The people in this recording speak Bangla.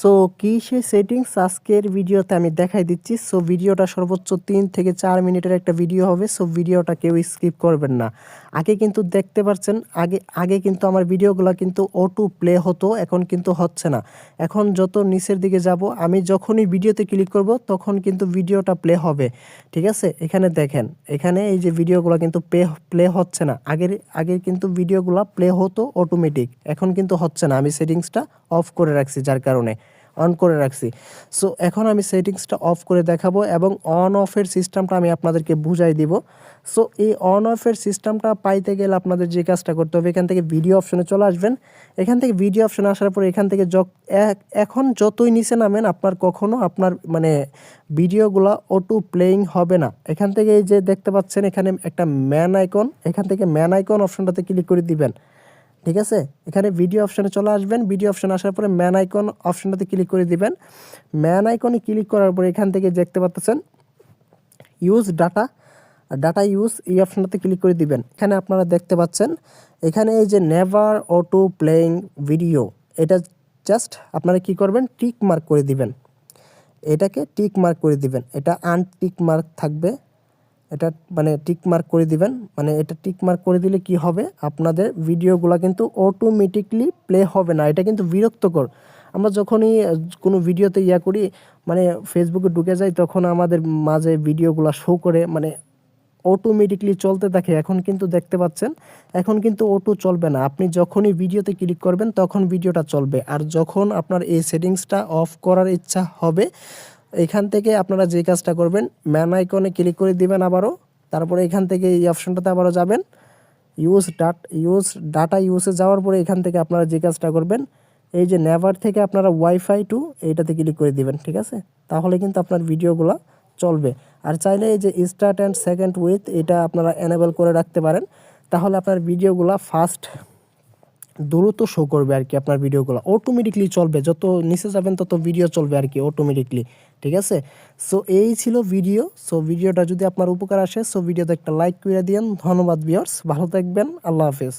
সো কী সেই সেটিংস আজকের ভিডিওতে আমি দেখাই দিচ্ছি। সো ভিডিওটা সর্বোচ্চ তিন থেকে চার মিনিটের একটা ভিডিও হবে। সো ভিডিওটা কেউ স্কিপ করবেন না। আগে কিন্তু দেখতে পাচ্ছেন আগে আগে কিন্তু আমার ভিডিওগুলো কিন্তু অটো প্লে হতো, এখন কিন্তু হচ্ছে না। এখন যত নিচের দিকে যাব, আমি যখনই ভিডিওতে ক্লিক করব, তখন কিন্তু ভিডিওটা প্লে হবে। ঠিক আছে? এখানে দেখেন, এখানে এই যে ভিডিওগুলো কিন্তু প্লে প্লে হচ্ছে না। আগের আগের কিন্তু ভিডিওগুলো প্লে হতো অটোমেটিক এখন কিন্তু হচ্ছে না। আমি সেটিংসটা অফ করে রাখছি, যার কারণে। অন করে রাখছি। সো এখন আমি সেটিংসটা অফ করে দেখাবো এবং অন অফের সিস্টেমটা আমি আপনাদেরকে বুঝাই দিব। সো এই অন অফের সিস্টেমটা পাইতে গেলে আপনাদের যে কাজটা করতে হবে, এখান থেকে ভিডিও অপশনে চলে আসবেন। এখান থেকে ভিডিও অপশনে আসার পর এখান থেকে এখন যতই নিচে নামেন, আপনার কখনো আপনার মানে ভিডিওগুলো অটো প্লেয়িং হবে না। এখান থেকে এই যে দেখতে পাচ্ছেন, এখানে একটা ম্যান আইকন এখান থেকে ম্যান আইকন অপশনটাতে ক্লিক করে দিবেন। ঠিক আছে? এখানে ভিডিও অপশানে চলে আসবেন। ভিডিও অপশানে আসার পরে ম্যান আইকন অপশানটাতে ক্লিক করে দিবেন। ম্যান আইকনে ক্লিক করার পরে এখান থেকে দেখতে পাচ্ছেন ইউজ ডাটা ডাটা ইউজ এই অপশানটাতে ক্লিক করে দিবেন। এখানে আপনারা দেখতে পাচ্ছেন, এখানে এই যে নেভার অটো প্লেয়িং ভিডিও এটা জাস্ট আপনারা কি করবেন টিক মার্ক করে দিবেন। এটাকে টিক মার্ক করে দিবেন। এটা আনটিক মার্ক থাকবে। এটা মানে টিক মার্ক করে দিবেন। মানে এটা টিক মার্ক করে দিলে কি হবে? আপনাদের ভিডিওগুলো কিন্তু অটোমেটিকলি প্লে হবে না। এটা কিন্তু বিরক্তকর। আমরা যখনই কোনো ভিডিওতে ইয়া করি মানে ফেসবুকে ঢুকে যাই, তখন আমাদের মাঝে ভিডিওগুলো শো করে মানে অটোমেটিকলি চলতে থাকে। এখন কিন্তু দেখতে পাচ্ছেন, এখন কিন্তু অটো চলবে না। আপনি যখনই ভিডিওতে ক্লিক করবেন, তখন ভিডিওটা চলবে। আর যখন আপনার এই সেটিংসটা অফ করার ইচ্ছা হবে এখান থেকে আপনারা যে কাজটা করবেন ম্যান আইকনে ক্লিক করে দিবেন আবারও। তারপরে এখান থেকে এই অপশনটাতে আবারও যাবেন। ইউজ ডাট ইউজ ডাটা ইউজে যাওয়ার পরে এখান থেকে আপনারা যে কাজটা করবেন, এই যে নেভার থেকে আপনারা ওয়াইফাই টু এইটাতে ক্লিক করে দিবেন, ঠিক আছে? তাহলে কিন্তু আপনার ভিডিওগুলো চলবে। আর চাইলে এই যে স্টার্ট অ্যান্ড সেকেন্ড উইথ এটা আপনারা এনেবল করে রাখতে পারেন। তাহলে আপনার ভিডিওগুলো ফাস্ট দ্রুত শো করবে আর কি আপনার ভিডিওগুলো অটোমেটিকলি চলবে, যত নিচে যাবেন তত ভিডিও চলবে আর কি অটোমেটিকলি ঠিক আছে? সো এই ছিল ভিডিও সো ভিডিওটা যদি আপনার উপকার আসে সো ভিডিওতে একটা লাইক করে দিন ধন্যবাদ ভিউয়ার্স ভালো থাকবেন, আল্লাহ হাফেজ।